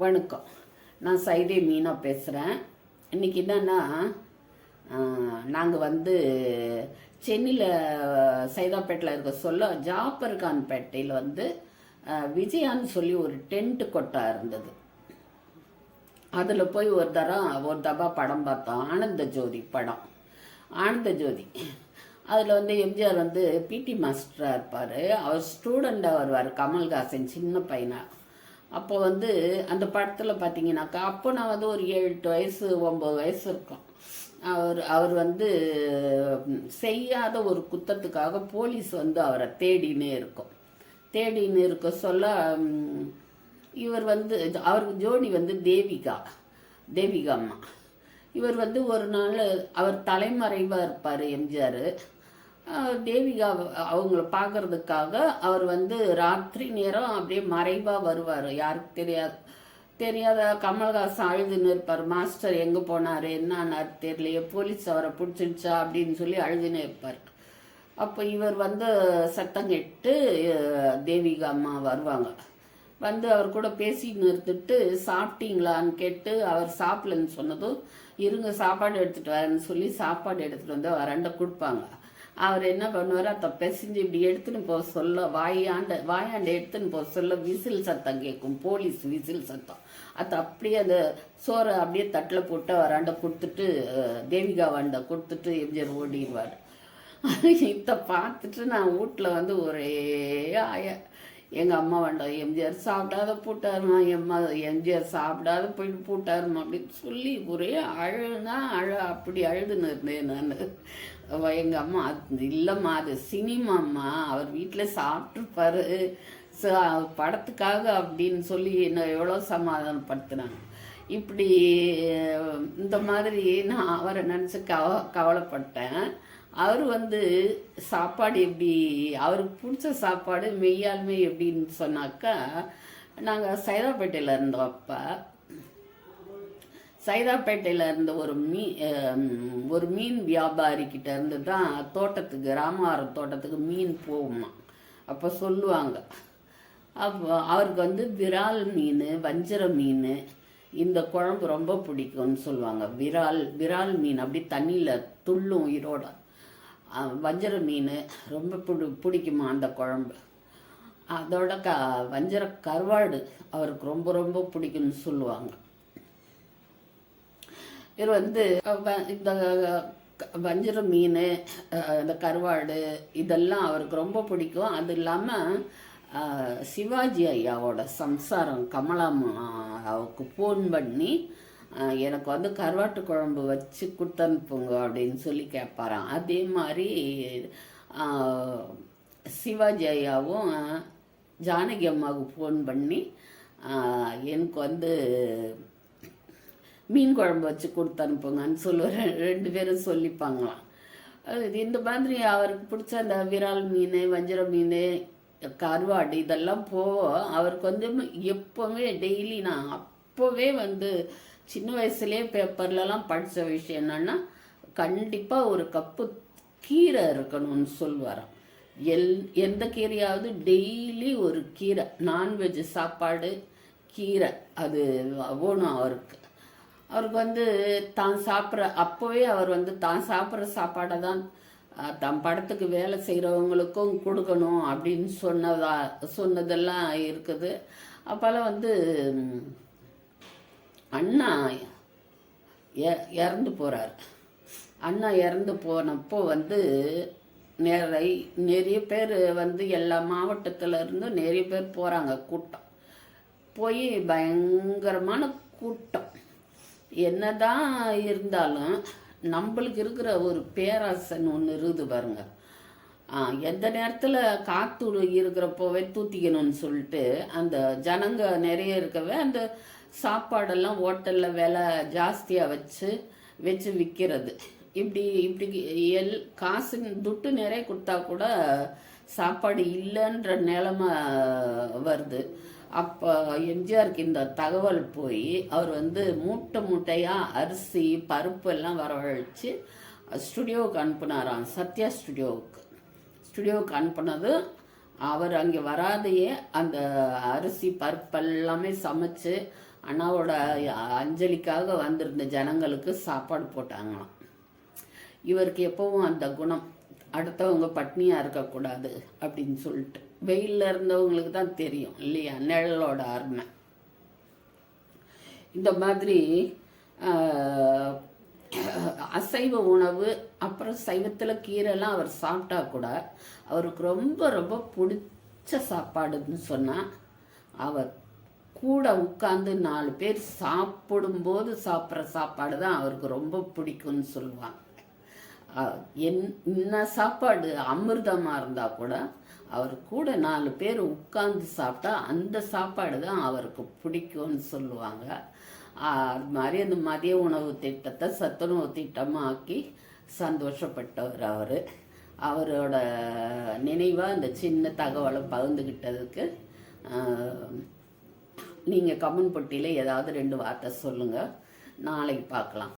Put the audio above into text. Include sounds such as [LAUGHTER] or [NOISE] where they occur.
வணக்கம். நான் சைதே மீனா பேசுகிறேன் இன்றைக்கி என்னன்னா நாங்கள் வந்து சென்னையில் சைதாப்பேட்டில் இருக்க சொல்ல ஜாபர் பேட்டையில் வந்து விஜயான்னு சொல்லி ஒரு டென்ட் கொட்டா இருந்தது. அதில் போய் ஒரு தரம் ஒரு தபா படம் பார்த்தோம். ஆனந்த ஜோதி படம். ஆனந்த ஜோதி. அதில் வந்து எம்ஜிஆர் வந்து பிடி மாஸ்டராக இருப்பார். அவர் ஸ்டூடெண்ட்டாக வருவார். கமல்ஹாசன் சின்ன பையனாக அப்போ வந்து அந்த படத்தில் பார்த்தீங்கன்னாக்கா அப்போ நான் வந்து ஒரு ஏழு எட்டு வயசு ஒம்பது வயசு இருக்கும். அவர் அவர் வந்து செய்யாத ஒரு குத்தத்துக்காக போலீஸ் வந்து அவரை தேடினே இருக்கும். தேடின்னு இருக்க சொல்ல இவர் வந்து அவருக்கு ஜோடி வந்து தேவிகா தேவிகா அம்மா. இவர் வந்து ஒரு நாள் அவர் தலைமறைவாக இருப்பார் எம்ஜிஆர். தேவிகா அவங்கள பார்க்கறதுக்காக அவர் வந்து ராத்திரி நேரம் அப்படியே மறைவாக வருவார். யாருக்கு தெரியாது. தெரியாத கமல்ஹாசன் அழுதுன்னு இருப்பார். மாஸ்டர் எங்கே போனார்? என்னானார் தெரியலையே. போலீஸ் அவரை பிடிச்சிருச்சா? அப்படின்னு சொல்லி அழுதுன்னு இருப்பார். அப்போ இவர் வந்து சத்தம் கேட்டு தேவிகா அம்மா வருவாங்க. வந்து அவர் கூட பேசி நிறுத்திட்டு சாப்பிட்டீங்களான்னு கேட்டு அவர் சாப்பிடலன்னு சொன்னதும் இருங்க சாப்பாடு எடுத்துகிட்டு வரேன்னு சொல்லி சாப்பாடு எடுத்துகிட்டு வந்து வரண்ட கொடுப்பாங்க. அவர் என்ன பண்ணுவார்? அதை பிசைஞ்சு இப்படி எடுத்துன்னு போக சொல்ல வாயாண்ட வாயாண்ட எடுத்துன்னு போக சொல்ல விசில் சத்தம் கேட்கும் போலீஸ் விசில் சத்தம். அது அப்படியே அந்த சோறை அப்படியே தட்டில் போட்டு வராண்ட கொடுத்துட்டு தேவிகா வாண்ட கொடுத்துட்டு எம்ஜிஆர் ஓடிடுவார். [LAUGHS] இதை பார்த்துட்டு நான் வீட்டில் வந்து ஒரே ஆய. எங்கள் அம்மா வேண்டாம் எம்ஜிஆர் சாப்பிடாத போட்டாருமா எம்மா எம்ஜிஆர் சாப்பிடாத போயிட்டு போட்டாருமா அப்படின்னு சொல்லி ஒரே அழுனா அழ அப்படி அழுதுன்னு இருந்தேன் நான். எங்கள் அம்மா அது இல்லைம்மா அது சினிமாம்மா அவர் வீட்டில் சாப்பிட்ருப்பாரு படத்துக்காக அப்படின்னு சொல்லி என்ன எவ்வளோ சமாதானப்படுத்தினாங்க. இப்படி இந்த மாதிரி நான் அவரை நினச்சி கவ கவலைப்பட்டேன். அவர் வந்து சாப்பாடு எப்படி அவருக்கு பிடிச்ச சாப்பாடு மெய்யாலுமே எப்படின்னு சொன்னாக்கா நாங்கள் சைதாப்பேட்டையில் இருந்தோம் அப்போ. சைதாப்பேட்டையில் இருந்த ஒரு மீ ஒரு மீன் வியாபாரிக்கிட்ட இருந்து தான் தோட்டத்துக்கு ராமவாரம் தோட்டத்துக்கு மீன் போகுமா. அப்போ சொல்லுவாங்க. அப்போ அவருக்கு வந்து விரால் மீன் வஞ்சர மீன் இந்த குழம்பு ரொம்ப பிடிக்கும்னு சொல்லுவாங்க. விரால் விரால் மீன் அப்படி தண்ணியில் துள்ளும் உயிரோட. வஞ்சர மீன் ரொம்ப பிடி பிடிக்குமா அந்த குழம்பு? அதோட க வஞ்சர கருவாடு அவருக்கு ரொம்ப ரொம்ப பிடிக்கும்னு சொல்லுவாங்க. இவர் வந்து இந்த வஞ்சர வஞ்சிர மீன் இந்த கருவாடு இதெல்லாம் அவருக்கு ரொம்ப பிடிக்கும். அது இல்லாமல் சிவாஜி ஐயாவோட சம்சாரம் கமலாவுக்கு ஃபோன் பண்ணி எனக்கு வந்து கருவாட்டு குழம்பு வச்சு கொடுத்தனுப்புங்க அப்படின்னு சொல்லி கேட்பாராம். அதே மாதிரி சிவாஜி ஐயாவும் ஜானகி அம்மாவுக்கு ஃபோன் பண்ணி எனக்கு வந்து மீன் குழம்பு வச்சு கொடுத்து அனுப்புங்கன்னு சொல்லுவார் ரெண்டு பேரும் சொல்லிப்பாங்களாம். அது இந்த மாதிரி அவருக்கு பிடிச்ச அந்த விரால் மீன் வஞ்சிர மீன் கருவாடு இதெல்லாம் போவோம் அவருக்கு வந்து எப்போவுமே டெய்லி நான் அப்போவே வந்து சின்ன வயசுலேயே பேப்பர்லலாம் படித்த விஷயம் என்னன்னா கண்டிப்பாக ஒரு கப்பு கீரை இருக்கணும்னு சொல்லுவாராம் எல் எந்த கீரையாவது டெய்லி ஒரு கீரை நான்வெஜ் சாப்பாடு கீரை அது வேணும் அவருக்கு. அவருக்கு வந்து தான் சாப்பிட்ற அப்போவே அவர் வந்து தான் சாப்பிட்ற சாப்பாடை தான் தம் படத்துக்கு வேலை செய்கிறவங்களுக்கும் கொடுக்கணும் அப்படின்னு சொன்னதா சொன்னதெல்லாம் இருக்குது. அப்போல்லாம் வந்து அண்ணா இறந்து போகிறார் அண்ணா இறந்து போனப்போ வந்து நிறை நிறைய பேர் வந்து எல்லா மாவட்டத்தில் இருந்தும் நிறைய பேர் போகிறாங்க கூட்டம். போய் பயங்கரமான கூட்டம். என்னதான் இருந்தாலும் நம்மளுக்கு இருக்கிற ஒரு பேராசன் ஒன்று இருக்குது பாருங்க. எந்த நேரத்தில் காற்று இருக்கிறப்போவே தூத்திக்கணும்னு சொல்லிட்டு அந்த ஜனங்க நிறைய இருக்கவே அந்த சாப்பாடெல்லாம் ஹோட்டலில் விலை ஜாஸ்தியாக வச்சு வச்சு விற்கிறது இப்படி இப்படி எல் காசு துட்டு நிறைய கொடுத்தா கூட சாப்பாடு இல்லைன்ற நிலமை வருது. அப்போ எம்ஜிஆருக்கு இந்த தகவல் போய் அவர் வந்து மூட்டை மூட்டையாக அரிசி பருப்பு எல்லாம் வரவழைச்சு ஸ்டுடியோவுக்கு அனுப்புனாராம். சத்யா ஸ்டுடியோவுக்கு. ஸ்டுடியோவுக்கு அனுப்புனது அவர் அங்கே வராதையே அந்த அரிசி பருப்பெல்லாமே சமைச்சு அண்ணாவோட அஞ்சலிக்காக வந்திருந்த ஜனங்களுக்கு சாப்பாடு போட்டாங்களாம். இவருக்கு எப்பவும் அந்த குணம் அடுத்தவங்க பட்னியாக இருக்கக்கூடாது அப்படின்னு சொல்லிட்டு. வெயிலில் இருந்தவங்களுக்கு தான் தெரியும் இல்லையா நிழலோட அருமை. இந்த மாதிரி அசைவ உணவு அப்புறம் சைவத்தில் கீரைலாம் அவர் சாப்பிட்டா கூட அவருக்கு ரொம்ப ரொம்ப பிடிச்ச சாப்பாடுன்னு சொன்னால் அவர் கூட உட்காந்து நாலு பேர் சாப்பிடும்போது சாப்பிட்ற சாப்பாடு தான் அவருக்கு ரொம்ப பிடிக்கும்னு சொல்லுவாங்க. என் என்ன சாப்பாடு அமிர்தமாக இருந்தால் கூட அவர் கூட நாலு பேர் உட்காந்து சாப்பிட்டா அந்த சாப்பாடு தான் அவருக்கு பிடிக்கும்னு சொல்லுவாங்க. அது மாதிரி அந்த மதிய உணவு திட்டத்தை சத்துணவு திட்டமாக ஆக்கி சந்தோஷப்பட்டவர் அவர். அவரோட நினைவாக இந்த சின்ன தகவலை பகிர்ந்துக்கிட்டதுக்கு நீங்கள் கமெண்ட் பொட்டியில் ஏதாவது ரெண்டு வார்த்தை சொல்லுங்கள் நாளைக்கு பார்க்கலாம்.